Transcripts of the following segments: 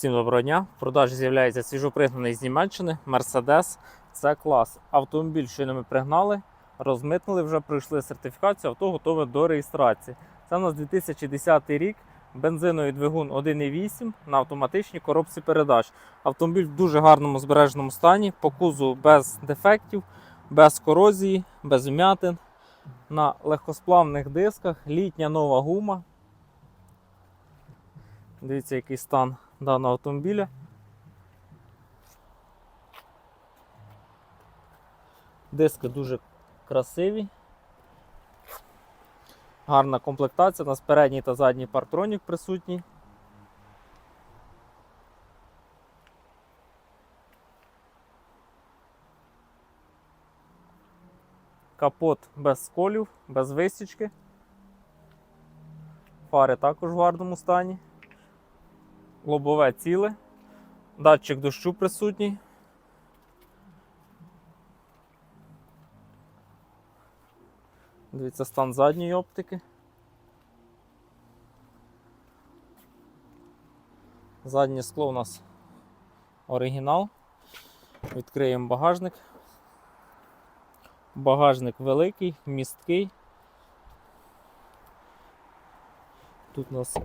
Всім доброго дня. В продажі з'являється свіжопригнаний з Німеччини Mercedes c клас. Автомобіль, щойно ми пригнали, розмитнили, вже пройшли сертифікацію, авто готове до реєстрації. Це у нас 2010 рік, бензиновий двигун 1.8 на автоматичній коробці передач. Автомобіль в дуже гарному збереженому стані, по кузу без дефектів, без корозії, без вмятин. На легкосплавних дисках, літня нова гума. Дивіться, який стан даного автомобіля. Диски дуже красиві. Гарна комплектація. У нас передній та задній партронік присутній. Капот без сколів, без висічки. Фари також в гарному стані лобове ціле, датчик дощу присутній. Дивіться стан задньої оптики. Заднє скло у нас оригінал. Відкриємо багажник. Багажник великий, місткий. Тут у нас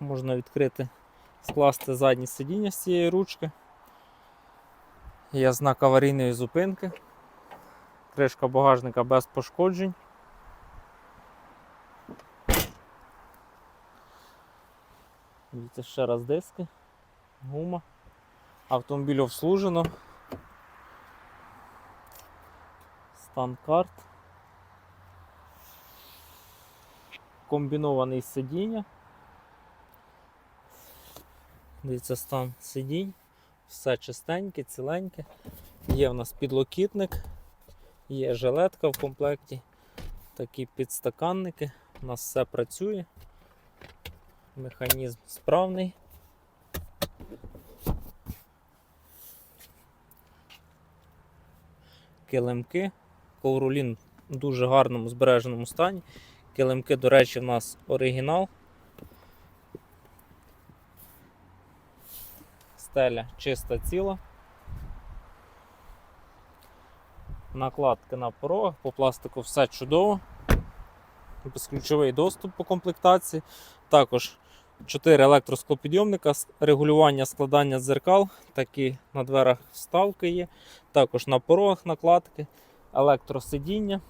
можна відкрити скласти заднє сидіння з цієї ручки. Є знак аварійної зупинки. Кришка багажника без пошкоджень. Дивіться ще раз диски, гума. Автомобіль обслужено. Стан карт. Комбінований сидіння. Дивіться стан сидінь, все чистеньке, ціленьке. Є в нас підлокітник, є жилетка в комплекті, такі підстаканники. У нас все працює. Механізм справний. Килимки. Ковролін в дуже гарному збереженому стані. Килимки, до речі, в нас оригінал. Стеля чиста ціла. Накладки на порогах, по пластику все чудово. Безключовий доступ по комплектації. Також 4 електросклопідйомника, регулювання складання дзеркал, такі на дверах вставки є. Також на порогах накладки, електросидіння.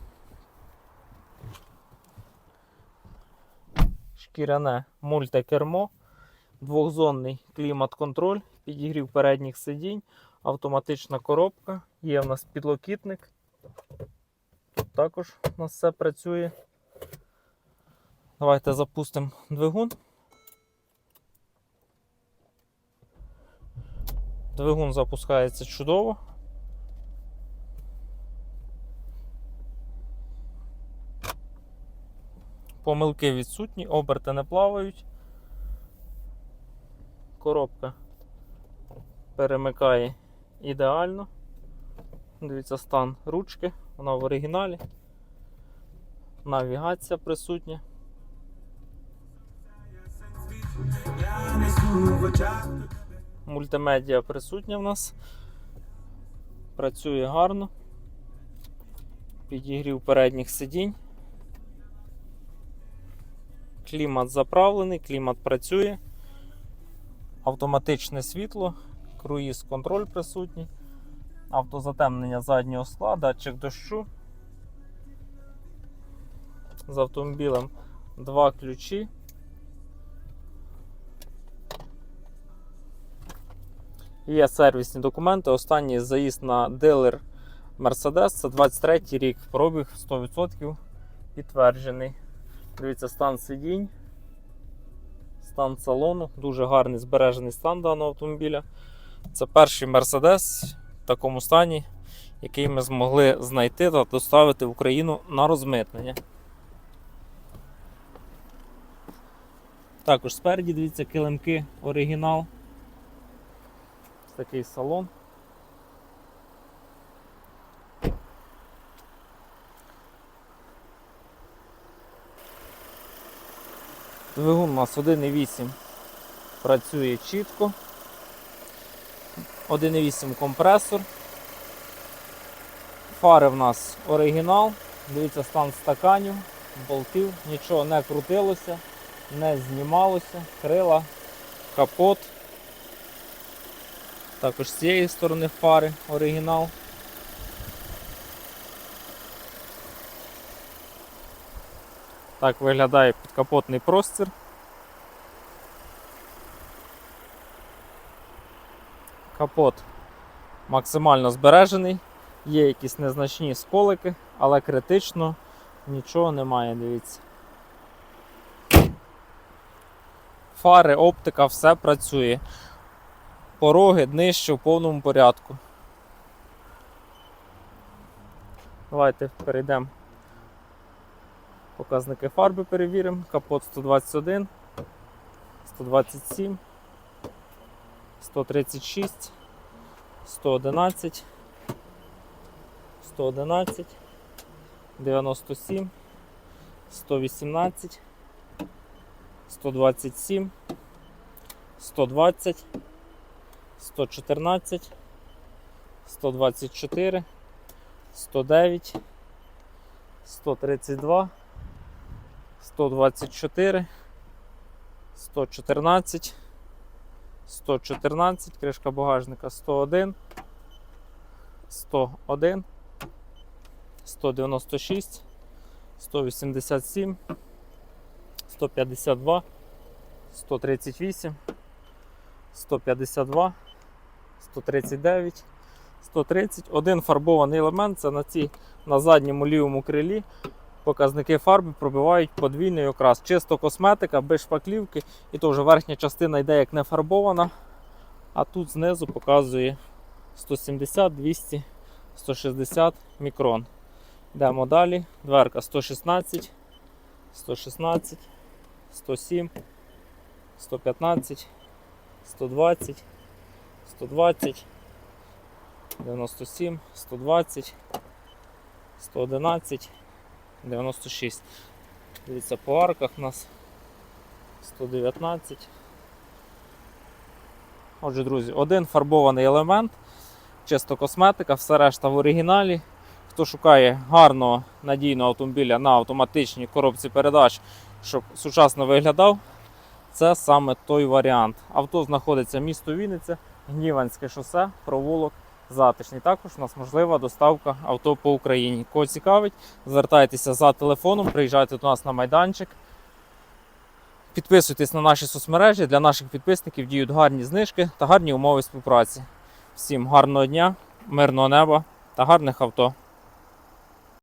Шкіряне мультикермо, двохзонний клімат-контроль, підігрів передніх сидінь, автоматична коробка, є в нас підлокітник. Тут також у нас все працює. Давайте запустимо двигун. Двигун запускається чудово. Помилки відсутні, оберти не плавають. Коробка перемикає ідеально. Дивіться стан ручки, вона в оригіналі. Навігація присутня. Мультимедіа присутня в нас. Працює гарно. Підігрів передніх сидінь. Клімат заправлений, клімат працює. Автоматичне світло, круїз контроль присутній, автозатемнення заднього скла, датчик дощу. З автомобілем два ключі. Є сервісні документи. Останній заїзд на дилер Mercedes. Це 23 рік. Пробіг 100% підтверджений. Дивіться, стан сидінь, стан салону, дуже гарний збережений стан даного автомобіля. Це перший Mercedes в такому стані, який ми змогли знайти та доставити в Україну на розмитнення. Також спереді, дивіться, килимки оригінал. Ось такий салон. Двигун у нас 1.8 працює чітко. 1,8 компресор. Фари в нас оригінал. Дивіться стан стаканів, болтів, нічого не крутилося, не знімалося, крила, капот. Також з цієї сторони фари оригінал. Так виглядає підкапотний простір. Капот максимально збережений. Є якісь незначні сколики, але критично нічого немає, дивіться. Фари, оптика, все працює. Пороги, днище в повному порядку. Давайте перейдемо. Показники фарби перевіримо. Капот 121, 127, 136, 111, 111, 97, 118, 127, 120, 114, 124, 109, 132, 124, 114, 114, кришка багажника 101, 101, 196, 187, 152, 138, 152, 139, 130. Один фарбований елемент це на, цій, на задньому лівому крилі. Показники фарби пробивають подвійний окрас. Чисто косметика, без шпаклівки. І то вже верхня частина йде як не фарбована. А тут знизу показує 170, 200, 160 мікрон. Йдемо далі. Дверка 116, 116, 107, 115, 120, 120, 97, 120, 111, 96. Дивіться, по арках у нас 119. Отже, друзі, один фарбований елемент, чисто косметика, все решта в оригіналі. Хто шукає гарного надійного автомобіля на автоматичній коробці передач, щоб сучасно виглядав, це саме той варіант. Авто знаходиться місто Вінниця, Гніванське шосе, провулок затишний. Також у нас можлива доставка авто по Україні. Кого цікавить, звертайтеся за телефоном, приїжджайте до нас на майданчик. Підписуйтесь на наші соцмережі. Для наших підписників діють гарні знижки та гарні умови співпраці. Всім гарного дня, мирного неба та гарних авто.